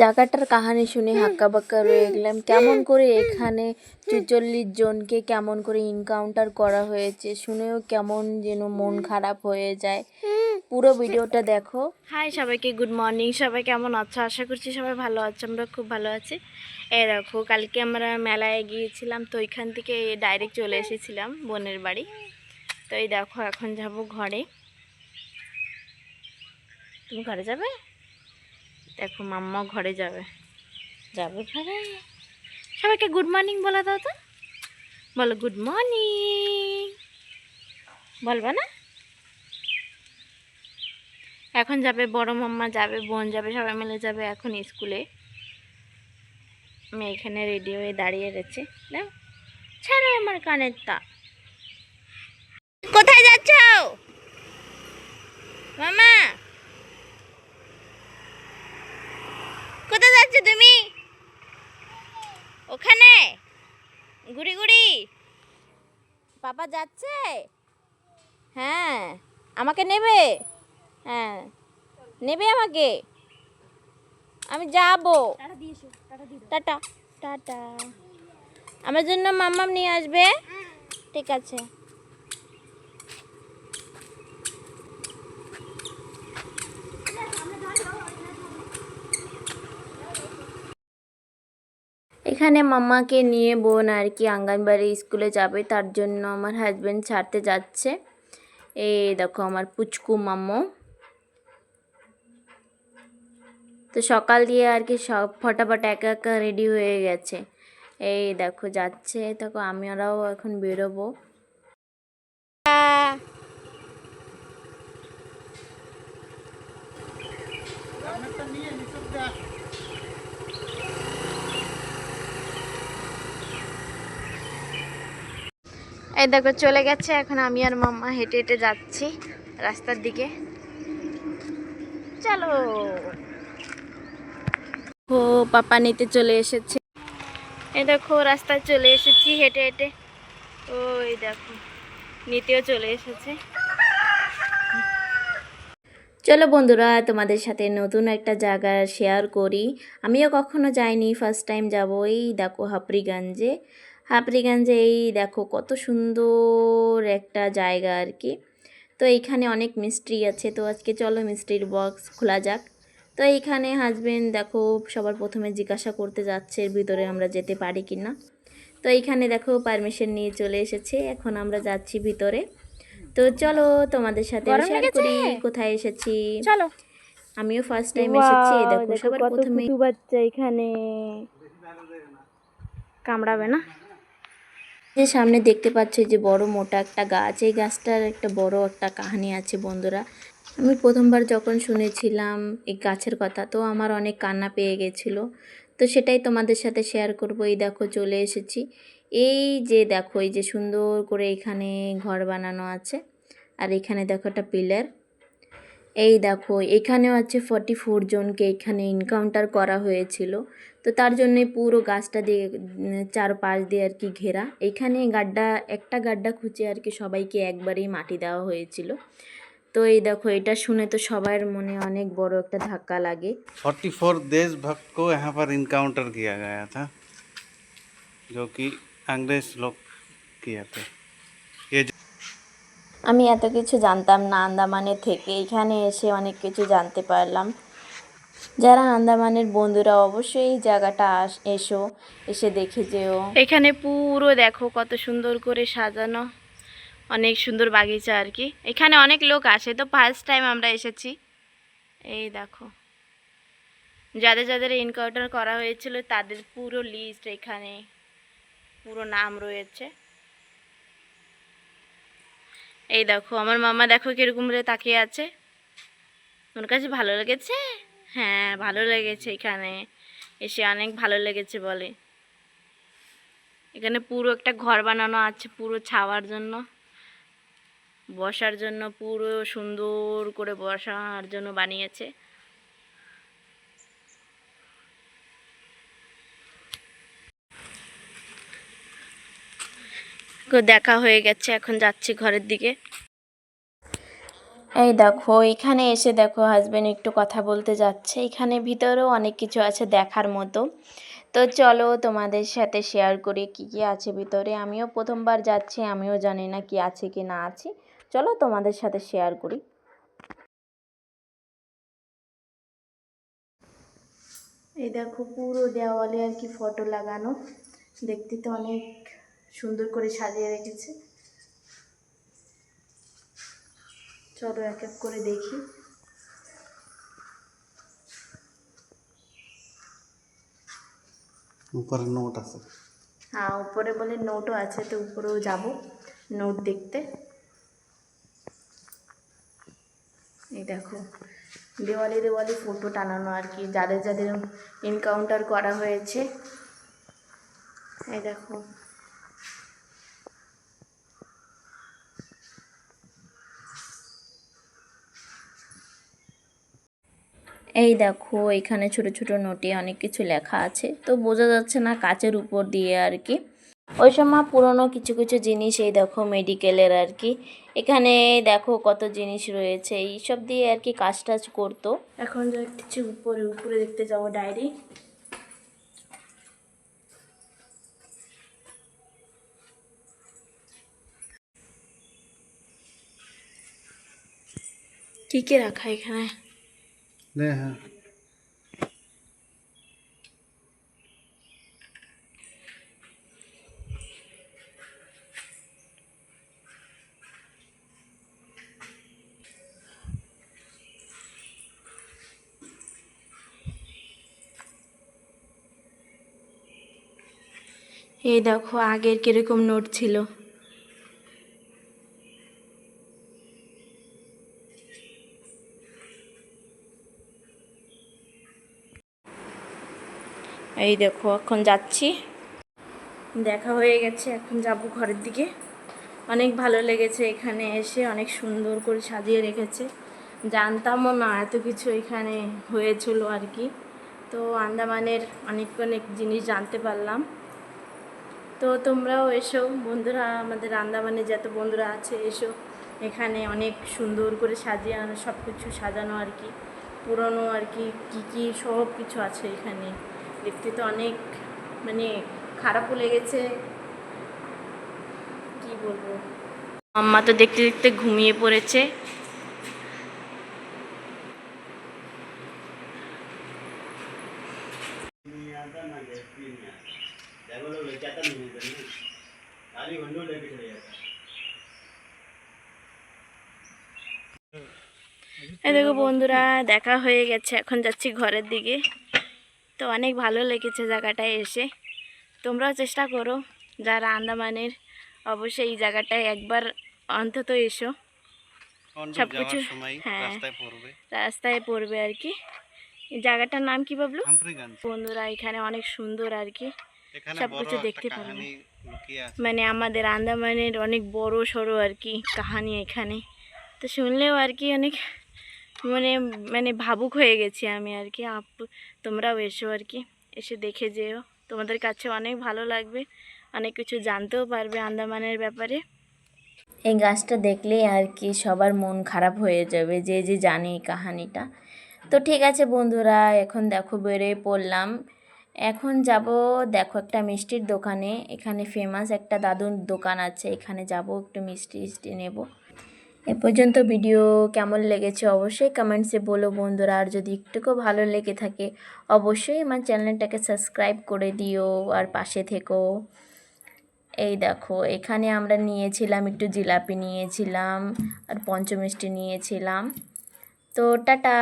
জায়গাটার কাহানি শুনে হাক্কা বাক্কা রয়ে গেলাম। কেমন করে এখানে চুচল্লিশ জনকে কেমন করে ইনকাউন্টার করা হয়েছে, শুনেও কেমন যেন মন খারাপ হয়ে যায়। পুরো ভিডিওটা দেখো। হাই সবাইকে গুড মর্নিং সবাই কেমন আছো? আশা করছি সবাই ভালো আছো। আমরা খুব ভালো আছি। এ দেখো, কালকে আমরা মেলায় গিয়েছিলাম, তো ওইখান থেকে ডাইরেক্ট চলে এসেছিলাম বোনের বাড়ি। তো এই দেখো, এখন যাব ঘরে। তুমি ঘরে যাবে? দেখো মাম্মা ঘরে যাবে। যাবে ঘরে? সবাইকে গুড মর্নিং বলে দাও তো। বলো গুড মর্নিং বলবে না? এখন যাবে, বড় মাম্মা যাবে, বোন যাবে, সবাই মিলে যাবে এখন স্কুলে। আমি এখানে রেডি হয়ে দাঁড়িয়ে রয়েছি। দাও। ছাড়ো আমার কানের তা। কোথায় যাচ্ছ? মামা কোথায় যাচ্ছ তুমি? ওখানে? গুড়ি গুড়ি। পাপা যাচ্ছে? হ্যাঁ আমাকে নেবে? হ্যাঁ নেবে আমাকে? আমি যাব। টাটা টাটা আমার জন্য মাম্মাম নিয়ে আসবে? ঠিক আছে। এখানে মাম্মাকে নিয়ে বোন আর কি আঙ্গনবাড়ি স্কুলে যাবে, তার জন্য আমার হাজব্যান্ড ছাড়তে যাচ্ছে। এই দেখো আমার পুচকু মাম্মু তো সকাল দিয়ে আর কি সব ফটাফট একা একা রেডি হয়ে গেছে। এই দেখো যাচ্ছে, দেখো ওরাও এখন বেরোবো। এই দেখো, চলে গেছে। এখন আমি আর মাম্মা হেঁটে হেঁটে যাচ্ছি রাস্তার দিকে। চলো। ও, পাপা নিতে চলে এসেছে। এই দেখো, রাস্তায় চলে এসেছি হেঁটে হেঁটে। ওই দেখো, নিতেও চলে এসেছে। চলো বন্ধুরা, তোমাদের সাথে নতুন একটা জায়গা শেয়ার করি। আমিও কখনো যাইনি ফার্স্ট টাইম যাব। এই দেখো, হাপড়িগঞ্জে। হাপড়িগঞ্জে এই দেখো কত সুন্দর একটা জায়গা আর কি। তো এইখানে অনেক মিস্ত্রি আছে। তো আজকে চলো মিস্ত্রির বক্স খোলা যাক। তো এইখানে হাজবেন্ড দেখো সবার প্রথমে জিজ্ঞাসা করতে যাচ্ছে এর ভিতরে আমরা যেতে পারি কি না তো এইখানে দেখো পারমিশন নিয়ে চলে এসেছে। এখন আমরা যাচ্ছি ভিতরে। তো চলো তোমাদের সাথে শেয়ার করি কোথায় এসেছি। চলো। আমিও ফার্স্ট টাইম এসেছি। দেখো সবার প্রথমে বাচ্চা এখানে। কামড়াবে না? যে সামনে দেখতে পাচ্ছ যে বড় মোটা একটা গাছ, এই গাছটার একটা বড় একটা কাহিনী আছে বন্ধুরা। আমি প্রথমবার যখন শুনেছিলাম এই গাছের কথা, তো আমার অনেক কান্না পেয়ে গেছিল। তো সেটাই তোমাদের সাথে শেয়ার করব। এই দেখো চলে এসেছি। এই যে দেখো, এই যে সুন্দর করে এখানে ঘর বানানো আছে। আর এখানে দেখো একটা পিলার। এই দেখো এখানেও আছে ফর্টি ফোর জনকে এখানে এনকাউন্টার করা হয়েছিল তো তার জন্যই পুরো গাছটা দিয়ে উম, চারপাশ দিয়ে আর কি ঘেরা এখানে গাড্ডা একটা গাড্ডা খুঁজে আর কি সবাইকে একবারেই মাটি দেওয়া হয়েছিল তো এই দেখো এটা শুনে তো সবার মনে অনেক বড় একটা ধাক্কা লাগে 44 देशभक्त को यहाँ पर इनकाउंटर किया गया था जो कि अंग्रेज लोग किए थे ये जो- আমি এত কিছু জানতাম না আন্দামানের থেকে। এখানে এসে অনেক কিছু জানতে পারলাম। যারা আন্দামানের বন্ধুরা, অবশ্যই এই জায়গাটা আস, এসো, এসে দেখে যেও। এখানে পুরো দেখো কত সুন্দর করে সাজানো। অনেক সুন্দর বাগিচা আর কি। এখানে অনেক লোক আসে। তো ফার্স্ট টাইম আমরা এসেছি। এই দেখো। যাদের যাদের এনকাউন্টার করা হয়েছিল তাদের পুরো লিস্ট এখানে। পুরো নাম রয়েছে। এই দেখো, আমার মামা দেখো কীরকম করে তাকিয়ে আছে। তোমার কাছে ভালো লেগেছে? হ্যাঁ ভালো লেগেছে এখানে। এসে অনেক ভালো লেগেছে বলে। এখানে পুরো একটা ঘর বানানো আছে পুরো ছাওয়ার জন্য। বসার জন্য পুরো সুন্দর করে বসার জন্য বানিয়েছে। দেখা হয়ে গেছে, এখন যাচ্ছি ঘরের দিকে। এই দেখো, এখানে এসে দেখো হাজবেন্ড একটু কথা বলতে যাচ্ছে। এখানে ভিতরেও অনেক কিছু আছে দেখার মতো। তো চলো তোমাদের সাথে শেয়ার করি কি কি আছে ভিতরে। আমিও প্রথমবার যাচ্ছি, আমিও জানি না কি আছে কি না আছে। চলো তোমাদের সাথে শেয়ার করি। এই দেখো পুরো দেওয়ালে আর কি ফটো লাগানো। দেখতে তো অনেক সুন্দর করে সাজিয়ে রেখেছে। চলো এক এক করে দেখি। উপরে নোট আছে। হ্যাঁ উপরে বলে নোটও আছে তো উপরেও যাব নোট দেখতে। এই দেখো দেওয়ালে দেওয়ালে ফটো টানানো আর কি যাদের যাদের এনকাউন্টার করা হয়েছে। এই দেখো। এই দেখো এখানে ছোট ছোট নোটে অনেক কিছু লেখা আছে। তো বোঝা যাচ্ছে না কাচের উপর দিয়ে আর কি। ওই সময় পুরনো কিছু কিছু জিনিস এই দেখো মেডিকেলের আর কি। এখানে দেখো কত জিনিস রয়েছে এইসব দিয়ে আর কি কাজ টাজ করতো। এখন কিছু উপরে উপরে দেখতে যাব ডায়েরি। কি কি রাখা এখানে? ले हाँ এই দেখো আগের কীরকম নোট ছিল। এই দেখো, এখন যাচ্ছি। দেখা হয়ে গেছে, এখন যাব ঘরের দিকে। অনেক ভালো লেগেছে এখানে এসে, অনেক সুন্দর করে সাজিয়ে রেখেছে। জানতামও না এত কিছু এখানে হয়েছিল আর কি। তো আন্দামানের অনেক অনেক জিনিস জানতে পারলাম। তো তোমরাও এসো, বন্ধুরা, আমাদের আন্দামানে যত বন্ধুরা আছে, এসো। এখানে অনেক সুন্দর করে সাজিয়ে আনো সব কিছু সাজানো আর কি। পুরনো আর কি, কী কী সব কিছু আছে এখানে। দেখতে তো অনেক মানে খারাপও লেগেছে। কি বলব? আম্মা তো দেখতে দেখতে ঘুমিয়ে পড়েছে। দেখো বন্ধুরা, দেখা হয়ে গেছে, এখন যাচ্ছি ঘরের দিকে। তো অনেক ভালো লেগেছে জায়গাটায় এসে। তোমরাও চেষ্টা করো যারা আন্দামানের অবশ্যই এই জায়গাটায় একবার অন্তত এসো। সবকিছু, হ্যাঁ। রাস্তায় পড়বে। আর কি। জায়গাটার নাম কি বাবলু? বন্ধুরা এখানে অনেক সুন্দর আর কি। সবকিছু দেখতে পারবে। আছে। মানে আমাদের আন্দামানের অনেক বড় সড়ো আর কি কাহানি এখানে। তো শুনলেও আর কি অনেক মানে মানে ভাবুক হয়ে গেছি আমি আর কি আপ, তোমরাও এসো আর কি এসে দেখে যেও। তোমাদের কাছে অনেক ভালো লাগবে। অনেক কিছু জানতেও পারবে আন্দামানের ব্যাপারে। এই গাছটা দেখলেই আর কি সবার মন খারাপ হয়ে যাবে, যে যে জানে এই কাহানিটা। তো ঠিক আছে বন্ধুরা, এখন দেখো বেরিয়ে পড়লাম। এখন যাব, দেখো একটা মিষ্টির দোকানে। এখানে ফেমাস একটা দাদুর দোকান আছে। এখানে যাব, একটু মিষ্টি মিষ্টি নেব। এ পর্যন্ত ভিডিও কেমন লেগেছে অবশ্যই কমেন্টসে বলো বন্ধুরা। আর যদি একটুকু ভালো লেগে থাকে, অবশ্যই আমার চ্যানেলটাকে সাবস্ক্রাইব করে দিও আর পাশে থেকো। এই দেখো, এখানে আমরা নিয়েছিলাম, একটু জিলাপি নিয়েছিলাম আর পঞ্চমিষ্টি নিয়েছিলাম। তো টাটা!